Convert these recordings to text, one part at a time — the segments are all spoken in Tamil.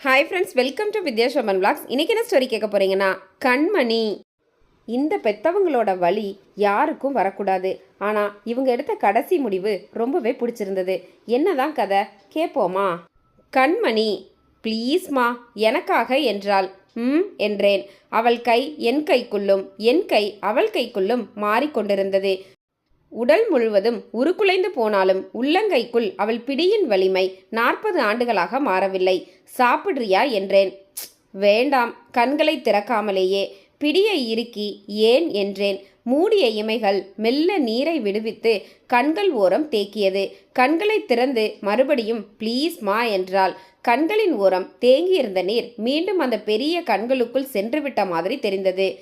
Hi friends welcome to Vidyasoman vlogs. இன்றைக்கி என்ன ஸ்டோரி கேட்க போறீங்கன்னா கண்மணி. இந்த பெத்தவங்களோட வழி யாருக்கும் வரக்கூடாது. ஆனால் இவங்க எடுத்த கடைசி முடிவு ரொம்பவே பிடிச்சிருந்தது. என்னதான் கதை? கேட்போமா கண்மணி ப்ளீஸ்மா எனக்காக என்றாள். ம் என்றேன். அவள் கை என் கைக்குள்ளும் என் கை அவள் கைக்குள்ளும் மாறிக்கொண்டிருந்தது. உடல் முழுவதும் உருக்குலைந்து போனாலும் உள்ளங்கைக்குள் அவள் பிடியின் வலிமை நாற்பது ஆண்டுகளாக மாறவில்லை. சாப்பிடுறியா என்றேன். வேண்டாம் கண்களை திறக்காமலேயே. பிடியை இறுக்கி ஏன் என்றேன். மூடிய இமைகள் மெல்ல நீரை விடுவித்து கண்கள் ஓரம் தேக்கியது. கண்களை திறந்து மறுபடியும் ப்ளீஸ் மா என்றால் கண்களின் ஓரம் தேங்கியிருந்த நீர் மீண்டும் அந்த பெரிய கண்களுக்குள் சென்றுவிட்ட மாதிரி தெரிந்தது.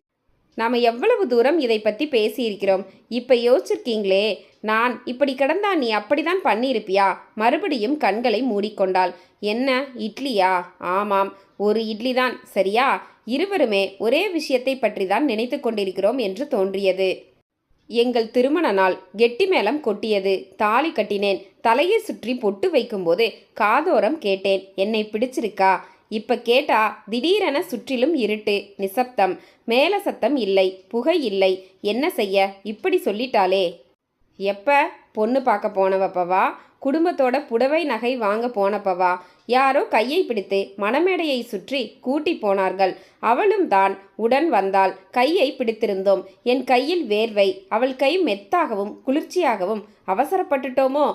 நாம் எவ்வளவு தூரம் இதை பற்றி பேசியிருக்கிறோம்? இப்போ யோசிச்சிருக்கீங்களே நான் இப்படி கிடந்தா நீ அப்படிதான் பண்ணியிருப்பியா? மறுபடியும் கண்களை மூடிக்கொண்டாள். என்ன இட்லியா? ஆமாம் ஒரு இட்லி தான் சரியா? இருவருமே ஒரே விஷயத்தை பற்றி தான் நினைத்து கொண்டிருக்கிறோம் என்று தோன்றியது. எங்கள் திருமண நாள் கெட்டி மேளம் கொட்டியது. தாலி கட்டினேன். தலையை சுற்றி பொட்டு வைக்கும்போது காதோரம் கேட்டேன். என்னை பிடிச்சிருக்கா? இப்ப கேட்டா திடீரென சுற்றிலும் இருட்டு நிசப்தம். மேல சத்தம் இல்லை புகை இல்லை. என்ன செய்ய? இப்படி சொல்லிட்டாளே. எப்ப? பொண்ணு பார்க்க போனவப்பவா? குடும்பத்தோட புடவை நகை வாங்க போனப்பவா? யாரோ கையை பிடித்து மணமேடையை சுற்றி கூட்டி போனார்கள். அவளும் தான் உடன் வந்தாள். கையை பிடித்திருந்தோம். என் கையில் வேர்வை. அவள் கை மெத்தாகவும் குளிர்ச்சியாகவும் அவசரப்பட்டுட்டோமோ?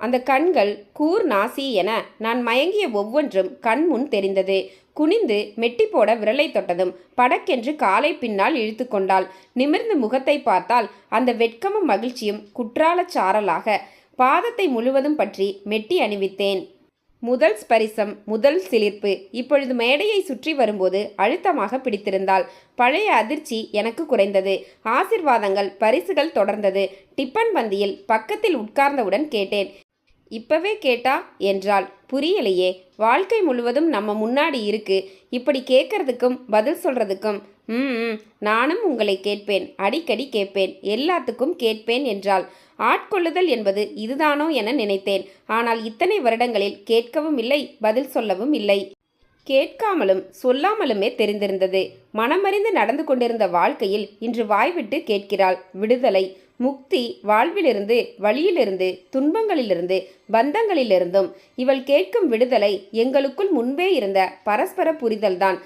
அந்த கண்கள் கூர் நாசி என நான் மயங்கிய ஒவ்வொன்றும் கண் முன் தெரிந்தது. குனிந்து மெட்டி போட விரலை தொட்டதும் படக்கென்று காலை பின்னால் இழுத்து கொண்டாள். நிமிர்ந்து முகத்தை பார்த்தால் அந்த வெட்கமும் மகிழ்ச்சியும் குற்றாலச்சாரலாக பாதத்தை முழுவதும் பற்றி மெட்டி அணிவித்தேன். முதல் ஸ்பரிசம் முதல் சிலிர்ப்பு. இப்பொழுது மேடையை சுற்றி வரும்போது அழுத்தமாக பிடித்திருந்தாள். பழைய அதிர்ச்சி எனக்கு குறைந்தது. ஆசிர்வாதங்கள் பரிசுகள் தொடர்ந்தது. டிப்பன் பந்தியில் பக்கத்தில் உட்கார்ந்தவுடன் கேட்டேன். இப்பவே கேட்டா? என்றால் புரியலையே. வாழ்க்கை முழுவதும் நம்ம முன்னாடி இருக்கு. இப்படி கேட்கறதுக்கும் பதில் சொல்றதுக்கும். ம் ம், நானும் உங்களை கேட்பேன். அடிக்கடி கேட்பேன். எல்லாத்துக்கும் கேட்பேன் என்றால் ஆட்கொள்ளுதல் என்பது இதுதானோ என நினைத்தேன். ஆனால் இத்தனை வருடங்களில் கேட்கவும் இல்லை பதில் சொல்லவும் இல்லை. கேட்காமலும் சொல்லாமலுமே தெரிந்திருந்தது. மனமறிந்து நடந்து கொண்டிருந்த வாழ்க்கையில் இன்று வாய்விட்டு கேட்கிறாள். விடுதலை. முக்தி வாழ்விலிருந்து வழியிலிருந்து துன்பங்களிலிருந்து பந்தங்களிலிருந்தும் இவள் கேட்கும் விடுதலை எங்களுக்குள் முன்பே இருந்த பரஸ்பர புரிதல்தான்.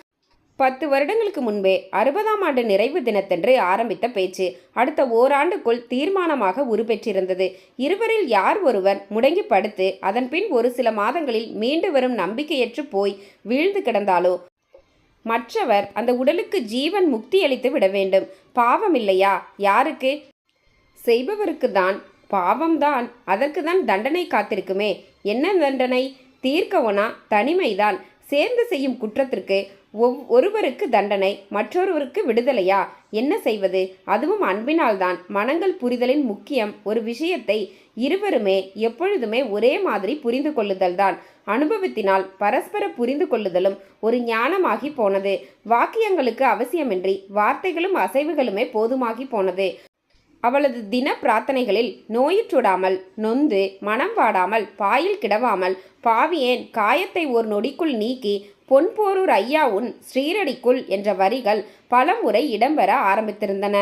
பத்து வருடங்களுக்கு முன்பே அறுபதாம் ஆண்டு நிறைவு தினத்தன்று ஆரம்பித்த பேச்சு அடுத்த ஓராண்டுக்குள் தீர்மானமாக உருப்பெற்றிருந்தது. இருவரில் யார் ஒருவர் முடங்கி படுத்து அதன்பின் ஒரு சில மாதங்களில் மீண்டு வரும் நம்பிக்கையற்று போய் வீழ்ந்து கிடந்தாலோ? மற்றவர் அந்த உடலுக்கு ஜீவன் முக்தியளித்து விட வேண்டும். பாவம் இல்லையா? யாருக்கு? செய்பவருக்கு தான் பாவம்தான். அதற்கு தான் தண்டனை காத்திருக்குமே. என்ன தண்டனை? தீர்க்கவனா? தனிமைதான். சேர்ந்து செய்யும் குற்றத்திற்கு ஒவ் ஒருவருக்கு தண்டனை மற்றொருவருக்கு விடுதலையா? என்ன செய்வது? அதுவும் அன்பினால்தான். மனங்கள் புரிதலின் முக்கியம். ஒரு விஷயத்தை இருவருமே எப்பொழுதுமே ஒரே மாதிரி புரிந்து கொள்ளுதல் தான். அனுபவத்தினால் பரஸ்பர புரிந்து கொள்ளுதலும் ஒரு ஞானமாகி போனது. வாக்கியங்களுக்கு அவசியமின்றி வார்த்தைகளும் அசைவுகளுமே போதுமாகி போனது. அவளது தின பிரார்த்தனைகளில் நோயுற்றுடாமல் நொந்து மனம் வாடாமல் பாயில் கிடவாமல் பாவியேன் காயத்தை ஒரு நொடிக்குள் நீக்கி பொன்போரூர் ஐயாவுன் ஸ்ரீரடிக்குள் என்ற வரிகள் பலமுறை இடம்பெற ஆரம்பித்திருந்தன.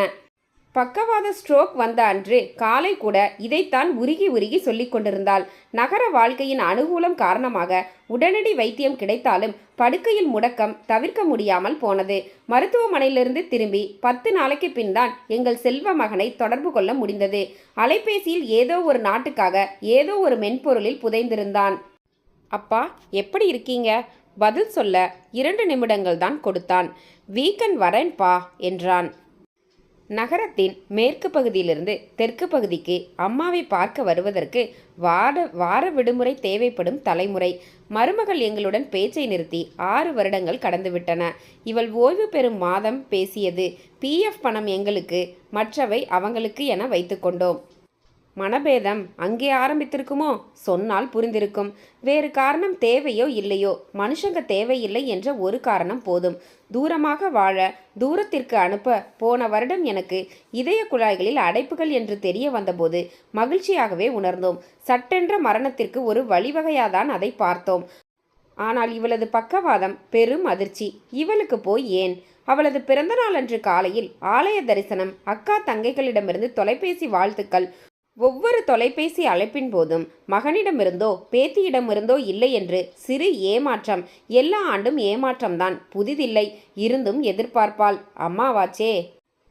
பக்கவாத ஸ்ட்ரோக் வந்த அன்று காலை கூட இதைத்தான் உருகி உருகி சொல்லிக் கொண்டிருந்தாள். நகர வாழ்க்கையின் அனுகூலம் காரணமாக உடனடி வைத்தியம் கிடைத்தாலும் படுக்கையில் முடக்கம் தவிர்க்க முடியாமல் போனது. மருத்துவமனையிலிருந்து திரும்பி பத்து நாளைக்கு பின்தான் எங்கள் செல்வ மகனை தொடர்பு கொள்ள முடிந்தது. அலைபேசியில் ஏதோ ஒரு நாட்டுக்காக ஏதோ ஒரு மென்பொருளில் புதைந்திருந்தான். அப்பா எப்படி இருக்கீங்க? பதில் சொல்ல இரண்டு நிமிடங்கள் தான் கொடுத்தான். வீக்கெண்ட் வரேன்பா என்றான். நகரத்தின் மேற்கு பகுதியிலிருந்து தெற்கு பகுதிக்கு அம்மாவை பார்க்க வருவதற்கு வார வார விடுமுறை தேவைப்படும் தலைமுறை. மருமகள் எங்களுடன் பேச்சை நிறுத்தி ஆறு வருடங்கள் கடந்துவிட்டன. இவள் ஓய்வு பெறும் மாதம் பேசியது. பிஎஃப் பணம் எங்களுக்கு மற்றவை அவங்களுக்கு என வைத்துக்கொண்டோம். மனபேதம் அங்கே ஆரம்பித்திருக்குமோ? சொன்னால் புரிந்திருக்கும். வேறு காரணம் தேவையோ இல்லையோ? மனுஷங்க தேவையில்லை என்ற ஒரு காரணம் போதும். தூரமாக வாழ தூரத்திற்கு அனுப்ப போன வருடம் எனக்கு இதய குழாய்களில் அடைப்புகள் என்று தெரிய வந்தபோது மகிழ்ச்சியாகவே உணர்ந்தோம். சட்டென்ற மரணத்திற்கு ஒரு வழிவகையாதான் அதை பார்த்தோம். ஆனால் இவளது பக்கவாதம் பெரும் அதிர்ச்சி. இவளுக்கு போய் ஏன்? அவளது பிறந்தநாள் அன்று காலையில் ஆலய தரிசனம் அக்கா தங்கைகளிடமிருந்து தொலைபேசி வாழ்த்துக்கள் ஒவ்வொரு தொலைபேசி அழைப்பின் போதும் மகனிடமிருந்தோ பேத்தியிடமிருந்தோ இல்லை என்று சிறு ஏமாற்றம். எல்லா ஆண்டும் ஏமாற்றம்தான். புதிதில்லை. இருந்தும் எதிர்பார்ப்பாள். அம்மாவாச்சே.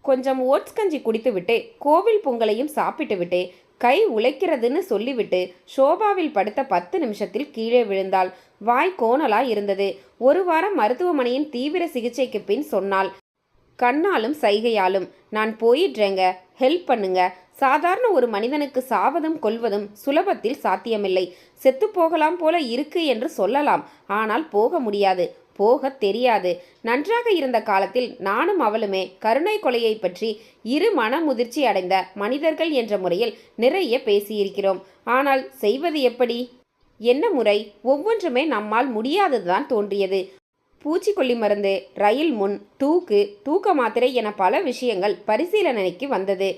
கொஞ்சம் ஓட்ஸ் கஞ்சி குடித்துவிட்டு கோவில் பொங்கலையும் சாப்பிட்டுவிட்டு கை உழைக்கிறதுன்னு சொல்லிவிட்டு ஷோபாவில் படுத்த பத்து நிமிஷத்தில் கீழே விழுந்தாள். வாய் கோணலா இருந்தது. ஒரு வாரம் மருத்துவமனையின் தீவிர சிகிச்சைக்கு பின் சொன்னாள். கண்ணாலும் சைகையாலும். நான் போயிடுறேங்க ஹெல்ப் பண்ணுங்க. சாதாரண ஒரு மனிதனுக்கு சாவதும் கொல்வதும் சுலபத்தில் சாத்தியமில்லை. செத்து போகலாம் போல இருக்கு என்று சொல்லலாம். ஆனால் போக முடியாது. போக தெரியாது. நன்றாக இருந்த காலத்தில் நானும் அவளுமே கருணை கொலையை பற்றி இரு மனமுதிர்ச்சி அடைந்த மனிதர்கள் என்ற முறையில் நிறைய பேசியிருக்கிறோம். ஆனால் செய்வது எப்படி? என்ன முறை? ஒவ்வொன்றுமே நம்மால் முடியாததுதான் தோன்றியது. பூச்சிக்கொல்லி மருந்து ரயில் முன் தூக்கு தூக்க மாத்திரை என பல விஷயங்கள் பரிசீலனைக்கு வந்தது.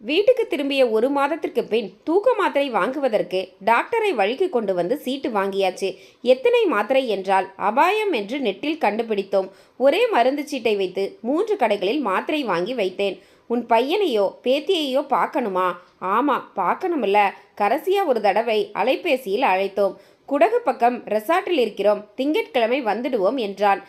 வீட்டுக்கு திரும்பிய ஒரு மாதத்திற்கு பின் தூக்க மாத்திரை வாங்குவதற்கு டாக்டரை வழிக்கு கொண்டு வந்து சீட்டு வாங்கியாச்சு. எத்தனை மாத்திரை என்றால் அபாயம் என்று நெட்டில் கண்டுபிடித்தோம். ஒரே மருந்து சீட்டை வைத்து மூன்று கடைகளில் மாத்திரை வாங்கி வைத்தேன். உன் பையனையோ பேத்தியையோ பார்க்கணுமா? ஆமா பார்க்கணுமில்ல. கரசியா ஒரு தடவை அலைபேசியில் அழைத்தோம். குடகு பக்கம் ரெசார்ட்டில் இருக்கிறோம். திங்கட்கிழமை வந்துடுவோம் என்றான்.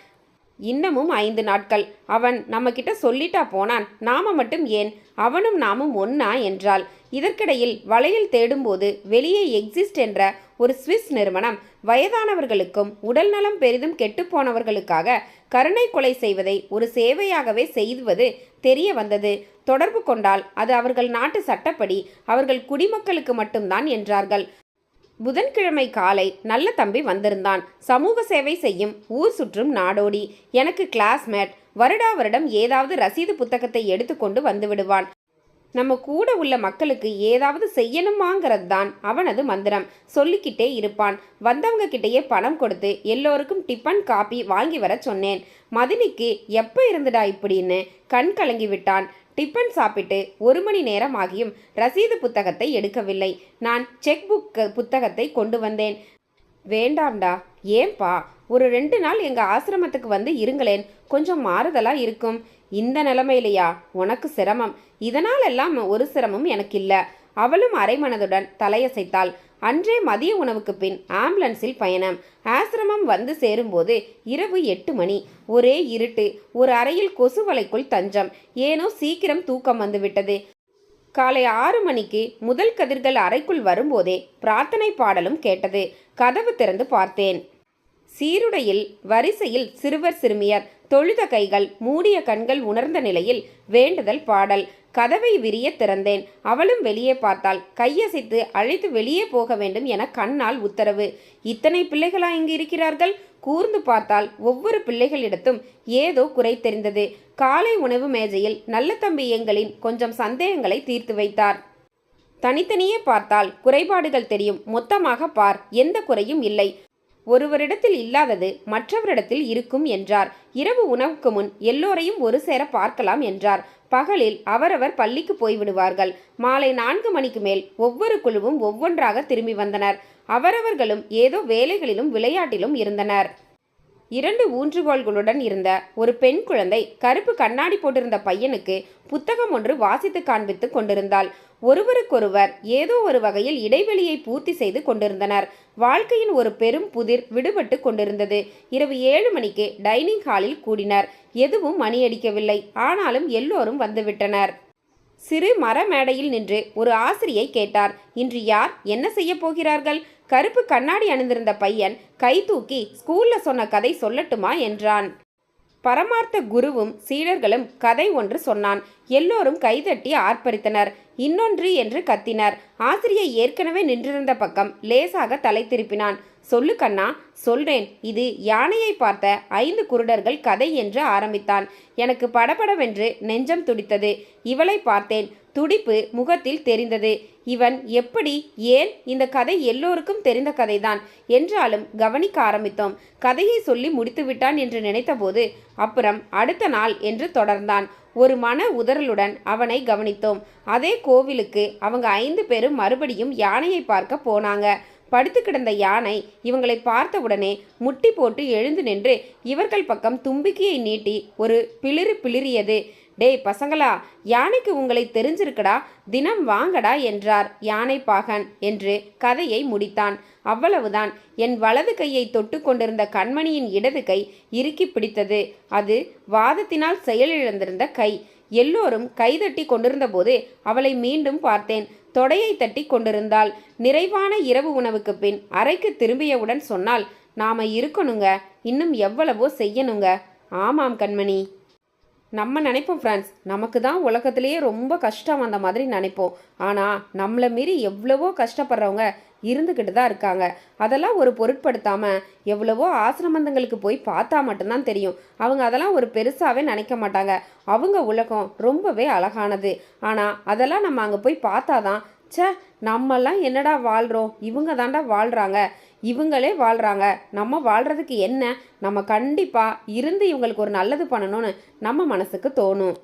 இன்னமும் ஐந்து நாட்கள். அவன் நம்மக்கிட்ட சொல்லிட்டா போனான். நாம மட்டும் ஏன்? அவனும் நாமும் ஒன்னா என்றாள். இதற்கிடையில் வளையல் தேடும்போது வெளியே எக்ஸிஸ்ட் என்ற ஒரு சுவிஸ் நிறுவனம் வயதானவர்களுக்கும் உடல்நலம் பெரிதும் கெட்டுப்போனவர்களுக்காக கருணை கொலை செய்வதை ஒரு சேவையாகவே செய்வது தெரிய வந்தது. தொடர்பு கொண்டால் அது அவர்கள் நாட்டு சட்டப்படி அவர்கள் குடிமக்களுக்கு மட்டும்தான் என்றார்கள். புதன்கிழமை காலை நல்ல தம்பி வந்திருந்தான். சமூக சேவை செய்யும் ஊர் சுற்றும் நாடோடி. எனக்கு கிளாஸ்மேட் வருடா வருடம் ஏதாவது ரசீது புத்தகத்தை எடுத்துக்கொண்டு வந்து விடுவான். நம்ம கூட உள்ள மக்களுக்கு ஏதாவது செய்யணுமாங்கிறது தான் அவனது மந்திரம். சொல்லிக்கிட்டே இருப்பான். வந்தவங்க கிட்டேயே பணம் கொடுத்து எல்லோருக்கும் டிஃபன் காப்பி வாங்கி வர சொன்னேன். மதினிக்கு எப்போ இருந்துடா இப்படின்னு கண் கலங்கி விட்டான். டிஃபன் சாப்பிட்டு ஒரு மணி நேரம் ஆகியும் ரசீது புத்தகத்தை எடுக்கவில்லை. நான் செக் புக் புத்தகத்தை கொண்டு வந்தேன். வேண்டாம்டா ஏன்பா? ஒரு ரெண்டு நாள் எங்கள் ஆசிரமத்துக்கு வந்து இருங்களேன். கொஞ்சம் மாறுதலாக இருக்கும். இந்த நிலைமையிலையா? உனக்கு சிரமம். இதனால் எல்லாம் ஒரு சிரமம் எனக்கு இல்லை அவளும் அரைமனதுடன் தலையசைத்தாள். அன்றே மதிய உணவுக்கு பின் ஆம்புலன்ஸில் பயணம். ஆசிரமம் வந்து சேரும்போது இரவு எட்டு மணி. ஒரே இருட்டு ஒரு அறையில் கொசுவலைக்குள் தஞ்சம். ஏனோ சீக்கிரம் தூக்கம் வந்துவிட்டது காலை ஆறு மணிக்கு முதல் கதிர்கள் அறைக்குள் வரும்போதே பிரார்த்தனை பாடலும் கேட்டது. கதவு திறந்து பார்த்தேன். சீருடையில் வரிசையில் சிறுவர் சிறுமியர் தொழுத கைகள் மூடிய கண்கள் உணர்ந்த நிலையில் வேண்டுதல் பாடல். கதவை விரிய திறந்தேன். அவளும் வெளியே பார்த்தாள். கையசைத்து அழைத்து வெளியே போக வேண்டும் என கண்ணால் உத்தரவு. இத்தனை பிள்ளைகளா இங்கு இருக்கிறார்கள்? கூர்ந்து பார்த்தால் ஒவ்வொரு பிள்ளைகளிடத்தும் ஏதோ குறை தெரிந்தது. காலை உணவு மேஜையில் நல்ல தம்பி எங்களின் கொஞ்சம் சந்தேகங்களை தீர்த்து வைத்தார். தனித்தனியே பார்த்தால் குறைபாடுகள் தெரியும். மொத்தமாக பார். எந்த குறையும் இல்லை. ஒருவரிடத்தில் இல்லாதது மற்றவரிடத்தில் இருக்கும் என்றார். இரவு உணவுக்கு முன் எல்லோரையும் ஒரு சேர பார்க்கலாம் என்றார். பகலில் அவரவர் பள்ளிக்கு போய்விடுவார்கள். மாலை நான்கு மணிக்கு மேல் ஒவ்வொரு குழுவும் ஒவ்வொன்றாக திரும்பி வந்தனர். அவரவர்களும் ஏதோ வேலைகளிலும் விளையாட்டிலும் இருந்தனர். இரண்டு ஊன்றுகோள்களுடன் இருந்த ஒரு பெண் குழந்தை கருப்பு கண்ணாடி போட்டிருந்த பையனுக்கு புத்தகம் ஒன்று வாசித்து காண்பித்து கொண்டிருந்தாள். ஒருவருக்கொருவர் ஏதோ ஒரு வகையில் இடைவெளியை பூர்த்தி செய்து கொண்டிருந்தனர். வாழ்க்கையின் ஒரு பெரும் புதிர் விடுபட்டு கொண்டிருந்தது. இரவு ஏழு மணிக்கு டைனிங் ஹாலில் கூடினர். எதுவும் மணியடிக்கவில்லை ஆனாலும் எல்லோரும் வந்துவிட்டனர். சிறு மர மேடையில் நின்று ஒரு ஆசிரியை கேட்டார். இன்று யார்? என்ன செய்ய போகிறார்கள்? கருப்பு கண்ணாடி அணிந்திருந்த பையன் கை தூக்கி ஸ்கூல்ல சொன்ன கதை சொல்லட்டுமா? என்றான். பரமார்த்த குருவும் சீடர்களும் கதை ஒன்று சொன்னான். எல்லோரும் கைதட்டி ஆர்ப்பரித்தனர். இன்னொன்று என்று கத்தினர். ஆசிரியை ஏற்கனவே நின்றிருந்த பக்கம் லேசாக தலை திருப்பினான். சொல்லு கண்ணா சொல்றேன். இது யானையை பார்த்த ஐந்து குருடர்கள் கதை என்று ஆரம்பித்தான். எனக்கு படபடவென்று நெஞ்சம் துடித்தது. இவளை பார்த்தேன். துடிப்பு முகத்தில் தெரிந்தது. இவன் எப்படி ஏன் இந்த கதை எல்லோருக்கும் தெரிந்த கதைதான் என்றாலும் கவனிக்க ஆரம்பித்தோம். கதையை சொல்லி முடித்துவிட்டான் என்று நினைத்தபோது அப்புறம் அடுத்த நாள் என்று தொடர்ந்தான். ஒரு மன உதறலுடன் அவனை கவனித்தோம். அதே கோவிலுக்கு அவங்க ஐந்து பேரும் மறுபடியும் யானையை பார்க்க போனாங்க. படுத்து கிடந்த யானை இவங்களை பார்த்தவுடனே முட்டி போட்டு எழுந்து நின்று இவர்கள் பக்கம் தும்பிக்கையை நீட்டி ஒரு பிளிறு பிளிறியது. டேய் பசங்களா யானைக்கு உங்களை தெரிஞ்சிருக்கடா? தினம் வாங்கடா என்றார் யானை பாகன் என்று கதையை முடித்தான். அவ்வளவுதான். என் வலது கையை தொட்டு கொண்டிருந்த கண்மணியின் இடது கை இறுக்கி பிடித்தது. அது வாதத்தினால் செயலிழந்திருந்த கை. எல்லோரும் கைதட்டி கொண்டிருந்தபோது அவளை மீண்டும் பார்த்தேன். தொடையை தட்டி கொண்டிருந்தாள். நிறைவான இரவு உணவுக்கு பின் அறைக்கு திரும்பியவுடன் சொன்னால் நாம இருக்கணுங்க. இன்னும் எவ்வளவோ செய்யணுங்க. ஆமாம் கண்மணி. நம்ம நினைப்போம் ஃப்ரெண்ட்ஸ். நமக்கு தான் உலகத்திலேயே ரொம்ப கஷ்டம் அந்த மாதிரி நினைப்போம். ஆனால் நம்மளை மீறி எவ்வளவோ கஷ்டப்படுறவங்க இருந்துக்கிட்டு தான் இருக்காங்க. அதெல்லாம் ஒரு பொருட்படுத்தாமல் எவ்வளவோ ஆசிரமந்தங்களுக்கு போய் பார்த்தா மட்டும்தான் தெரியும். அவங்க அதெல்லாம் ஒரு பெருசாகவே நினைக்க மாட்டாங்க. அவங்க உலகம் ரொம்பவே அழகானது. ஆனால் அதெல்லாம் நம்ம அங்கே போய் பார்த்தாதான் ச்சே நம்மெல்லாம் என்னடா வாழ்கிறோம் இவங்க தாண்டா வாழ்கிறாங்க இவங்களே வாழ்கிறாங்க நம்ம வாழ்கிறதுக்கு என்ன? நம்ம கண்டிப்பாக இருந்து இவங்களுக்கு ஒரு நல்லது பண்ணணும்னு நம்ம மனசுக்கு தோணும்.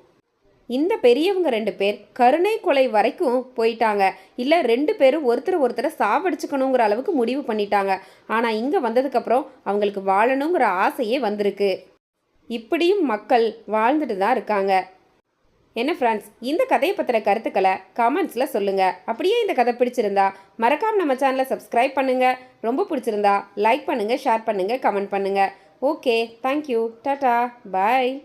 இந்த பெரியவங்க ரெண்டு பேர் கருணை கொலை வரைக்கும் போயிட்டாங்க. இல்லை ரெண்டு பேரும் ஒருத்தர் ஒருத்தரை சாவடிச்சுக்கணுங்கிற அளவுக்கு முடிவு பண்ணிட்டாங்க. ஆனால் இங்கே வந்ததுக்கப்புறம் அவங்களுக்கு வாழணுங்கிற ஆசையே வந்திருக்கு. இப்படியும் மக்கள் வாழ்ந்துட்டு தான் இருக்காங்க. என்ன ஃப்ரெண்ட்ஸ் இந்த கதையை பற்றின கருத்துக்களை கமெண்ட்ஸில் சொல்லுங்கள் அப்படியே இந்த கதை பிடிச்சிருந்தா மறக்காம நம்ம சேனலை சப்ஸ்கிரைப் பண்ணுங்கள் ரொம்ப பிடிச்சிருந்தா லைக் பண்ணுங்கள் ஷேர் பண்ணுங்கள் கமெண்ட் பண்ணுங்கள் ஓகே தேங்க்யூ டாட்டா பாய்